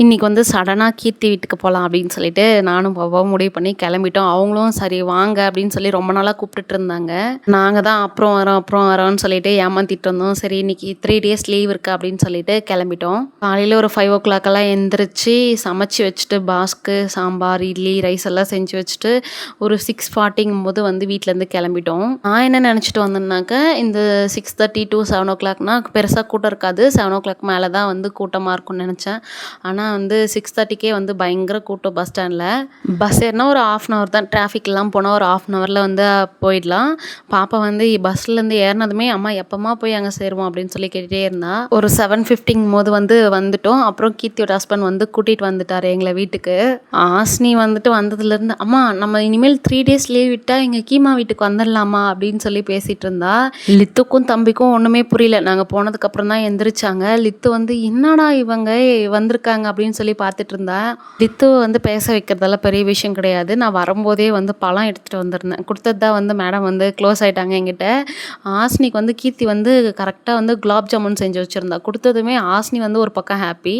இன்றைக்கி வந்து சடனாக கீர்த்தி வீட்டுக்கு போகலாம் அப்படின்னு சொல்லிட்டு நானும் பாபாவும் முடிவு பண்ணி கிளம்பிட்டோம். அவங்களும் சரி வாங்க அப்படின்னு சொல்லி ரொம்ப நாளாக கூப்பிட்டுட்டு இருந்தாங்க. நாங்கள் தான் அப்புறம் வரோம் அப்புறம் வரோம்னு சொல்லிட்டு ஏமாத்திட்டு இருந்தோம். சரி இன்றைக்கி த்ரீ டேஸ் லீவ் இருக்குது அப்படின்னு சொல்லிட்டு கிளம்பிட்டோம். காலையில் ஒரு ஃபைவ் ஓ கிளாக்கெல்லாம் எந்திரிச்சு சமைச்சு வச்சுட்டு பாஸ்க்கு சாம்பார் இட்லி ரைஸ் எல்லாம் செஞ்சு வச்சுட்டு ஒரு சிக்ஸ் ஃபார்ட்டிங்கும் போது வந்து வீட்டிலேருந்து கிளம்பிட்டோம். நான் என்ன நினச்சிட்டு வந்தேன்னாக்க இந்த சிக்ஸ் தேர்ட்டி டு செவன் ஓ கிளாக்னா பெருசாக கூட்டம் இருக்காது. செவன் ஓ கிளாக் மேலே தான் வந்து கூட்டமாக இருக்கும்னு நினச்சேன். ஆனால் வந்து சிக்ஸ் தேர்ட்டிக்கே வந்து பயங்கர கூட்டம் பஸ் ஸ்டாண்டில் பஸ் ஏறினா ஒரு ஆஃப் அன் ஹவர் தான். டிராஃபிக்லாம் போனால் ஒரு ஆஃப் அன் ஹவரில் வந்து போயிடலாம். பாப்பா வந்து பஸ்லேருந்து ஏறினதுமே அம்மா எப்போம்மா போய் அங்கே சேருவோம் அப்படின்னு சொல்லி கேட்டுகிட்டே இருந்தா. ஒரு செவன் ஃபிஃப்டிங் போது வந்து வந்துட்டோம். அப்புறம் கீர்த்தியோட ஹஸ்பண்ட் வந்து கூட்டிகிட்டு வந்துட்டார் எங்களை வீட்டுக்கு. ஆஸ்னி வந்துட்டு வந்ததுலேருந்து அம்மா நம்ம இனிமேல் த்ரீ டேஸ் லீவ் விட்டால் எங்கள் கீமா வீட்டுக்கு வந்துடலாமா? அப்படின்னு சொல்லி பேசிகிட்டு இருந்தா. லித்துக்கும் தம்பிக்கும் ஒன்றுமே புரியல. நாங்கள் போனதுக்கப்புறம் தான் எந்திரிச்சாங்க. லித்து வந்து என்னடா இவங்க? வந்திருக்காங்க. அப்படின்னு சொல்லி பார்த்துட்டு இருந்தேன் ரித்துவை வந்து பேச வைக்கிறதெல்லாம் பெரிய விஷயம் கிடையாது. நான் வரும்போதே வந்து பழம் எடுத்துகிட்டு வந்திருந்தேன். கொடுத்தது தான் வந்து மேடம் வந்து க்ளோஸ் ஆகிட்டாங்க என்கிட்ட. ஆஸ்னிக்கு வந்து கீர்த்தி வந்து கரெக்டாக வந்து குலாப் ஜாமுன் செஞ்சு வச்சுருந்தா. கொடுத்ததுமே ஆஸ்னி வந்து ஒரு பக்கம் ஹாப்பி